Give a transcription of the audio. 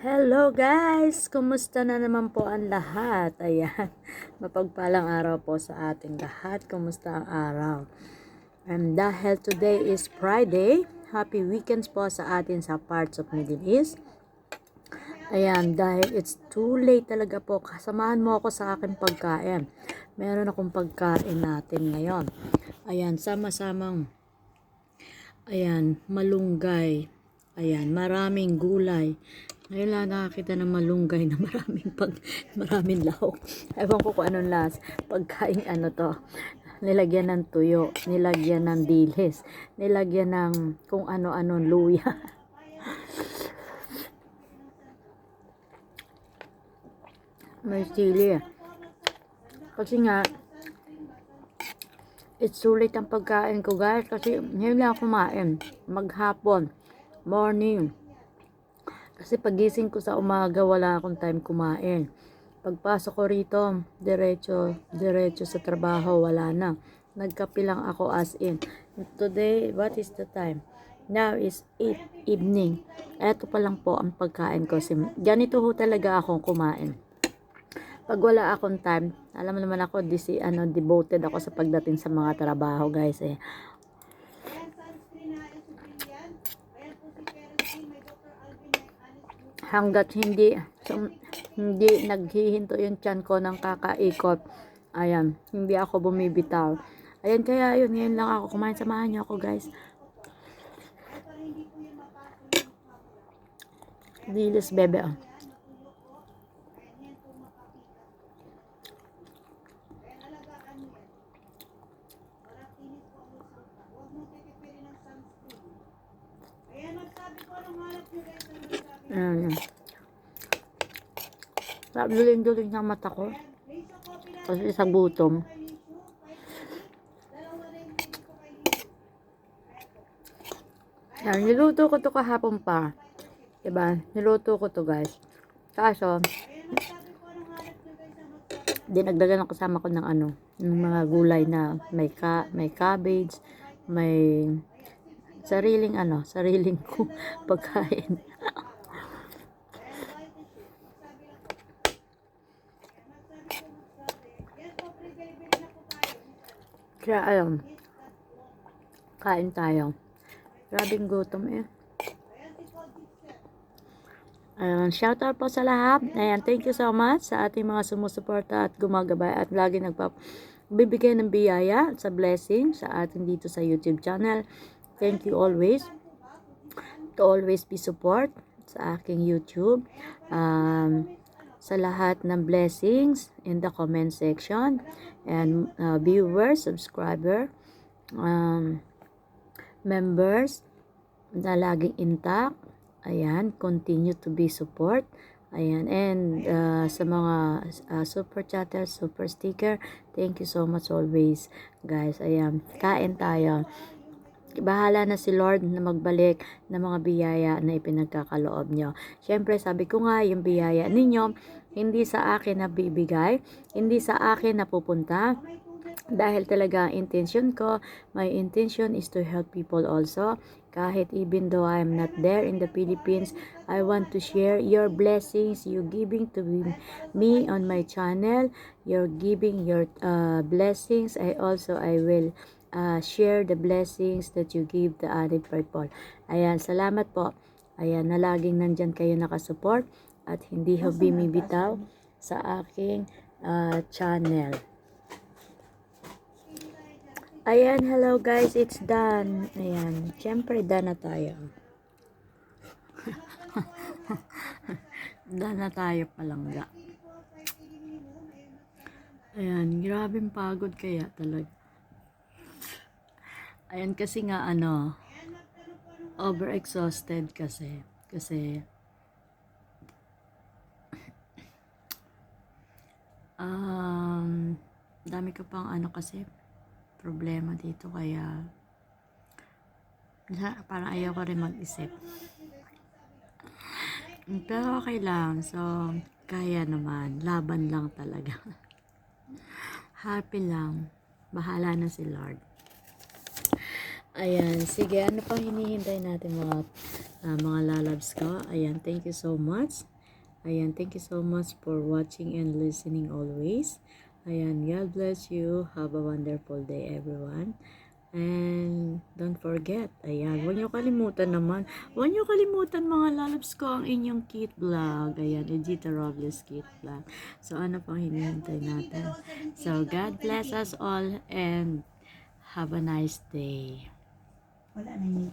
Hello guys! Kumusta na naman po ang lahat? Ayan, mapagpalang araw po sa ating lahat. Kumusta ang araw? And dahil today is Friday, happy weekends po sa atin sa parts of Middle East. Ayan, dahil it's too late talaga po, kasamahan mo ako sa aking pagkain. Meron akong pagkain natin ngayon. Ayan, sama-samang, ayan, malunggay. Ayan, maraming gulay. Ngayon lang nakakita ng malunggay na maraming pag, maraming lahok. Ewan ko kung anong las. Pagkain ano to. Nilagyan ng tuyo, nilagyan ng dilis, nilagyan ng kung ano-ano luya. May sili. Kasi nga, it's too ang pagkain ko guys. Kasi ngayon lang kumain. Maghapon, morning. Kasi pagising ko sa umaga, wala akong time kumain. Pagpasok ko rito, diretso, diretso sa trabaho, wala na. Nagkape lang ako as in. Today, what is the time? Now is 8 evening. Eto pa lang po ang pagkain ko. Sim- Ganito ho talaga akong kumain. Pag wala akong time, alam naman ako, disi, ano, devoted ako sa pagdating sa mga trabaho, guys. Eh. Hanggat hindi sum- hindi naghihinto yung tiyan ko ng kakaikot. Ayan hindi ako bumibitaw. Ayan kaya yun ngayon lang ako kumain. Samahan niyo ako guys. Dilis bebe oh. Ayan. Duling-duling ng mata ko. Kasi sa gutom. Yan, niluto ko to kahapon pa. Diba? Niluto ko to guys. Kaso, dinagdagan ako kasama ko ng ano, ng mga gulay na may ka, may cabbage, may sariling ano, sariling ko pagkain. Kaya ayun, kain tayo. Grabing gutom eh. Ayun, shout out po sa lahat. Ayan, thank you so much sa ating mga sumusuporta at gumagabay at lagi nagpap bibigay ng biyaya sa blessing sa atin dito sa YouTube channel. Thank you always to always be support sa aking YouTube. Um, sa lahat ng blessings in the comment section and uh, viewers, subscriber, um, members na laging intact. Ayan, continue to be support. Ayan, and uh, sa mga uh, super chatter, super sticker, thank you so much always, guys. Ayan, kain tayo. Bahala na si Lord na magbalik ng mga biyaya na ipinagkakaloob nyo. Siyempre, sabi ko nga, yung biyaya ninyo, hindi sa akin na bibigay, hindi sa akin na pupunta, dahil talaga ang intention ko, my intention is to help people also. Kahit even though I am not there in the Philippines, I want to share your blessings, you giving to me on my channel, you're giving your uh, blessings. I also, I will uh, share the blessings that you give the other people. Ayan, salamat po. Ayan, na laging nandyan kayo nakasupport at hindi ho bimibitaw sa aking uh, channel. Ayan, hello guys, it's done. Ayan, syempre done na tayo. done na tayo palangga. Ayan, grabing pagod kaya talaga. Ayan kasi nga ano, overexhausted kasi. Kasi, um, dami ko pang ano kasi, problema dito kaya parang ayaw ko rin mag-isip. Pero okay lang. So, kaya naman. Laban lang talaga. Happy lang. Bahala na si Lord. Ayan. Sige, ano pang hinihintay natin mga ah, mga lalabs ko. Ayan, thank you so much. Ayan, thank you so much for watching and listening always. Ayan, God bless you. Have a wonderful day, everyone. And don't forget, ayan, huwag niyo kalimutan naman. Huwag niyo kalimutan mga lalabs ko ang inyong kit vlog. Ayan, Edita Robles kit vlog. So, ano pang hinihintay natin? So, God bless us all and have a nice day. Wala na yun.